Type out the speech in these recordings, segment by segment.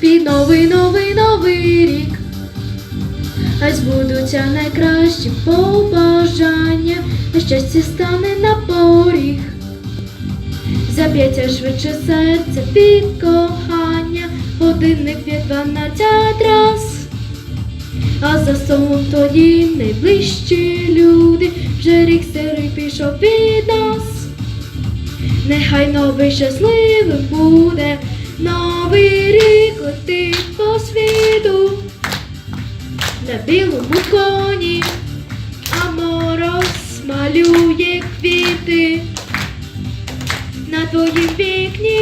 Під новий, новий, новий рік. Хай збудуться найкращі побажання, на щастя стане на поріг. Заб'ється швидше серце від кохання, годинник від дванадцять раз. А за столом тоді найближчі люди, вже рік сирий пішов від нас. Нехай новий щасливим буде, новий на білому коні, а мороз малює квіти. На твоїм вікні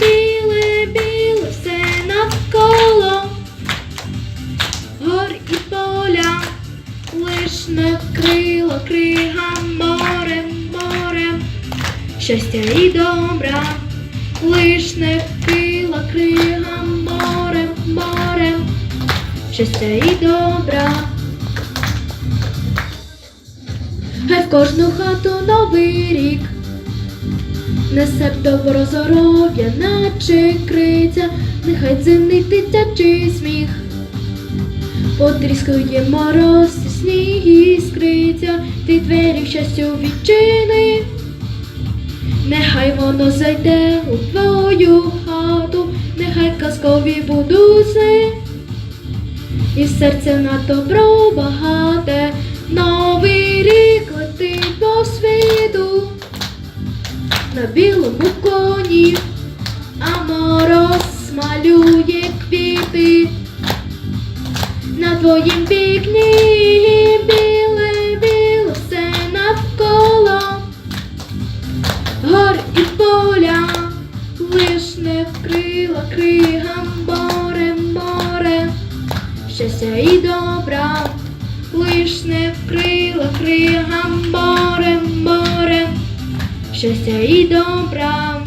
біле, біле все навколо, гор і поля, лиш накрило кригам морем, морем, щастя і добра, лиш не вкрила морем, щастя і добра. Хай в кожну хату новий рік несе добро здоров'я, наче криця, нехай дзенить дитячий сміх. Потріскує мороз, і сніг іскриця, ти двері в щастю відчини. Нехай воно зайде у твою хату, нехай казкові будуть. І серце на добро багате, новий рік летить по світу. На білому коні, а мороз малює квіти. На твоїм вікні біле, біле все навколо, гор і поля, лиш не кригам щастя і добра, лиш не вкрила кригам борем, борем, щастя і добра.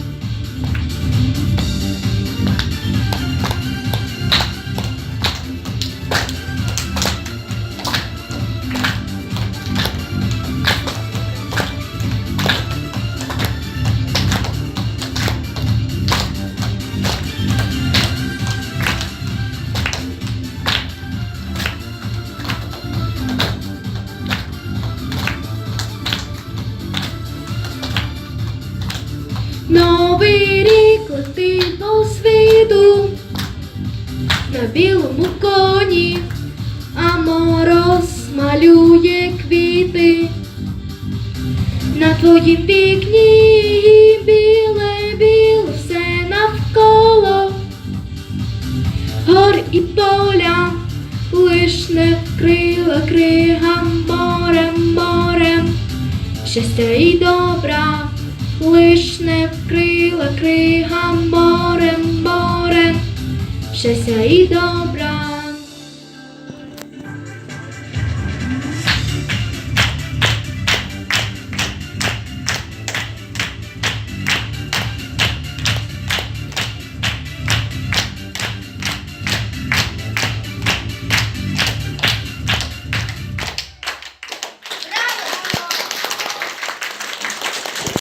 Новий рік летить по світу на білому коні, а мороз малює квіти. На твоїм вікні біле, біле все навколо, гор і поля, лиш не вкрила кригам морем, морем, щастя і добра лиш не вкрила кригам морем, морем, щастя і добра.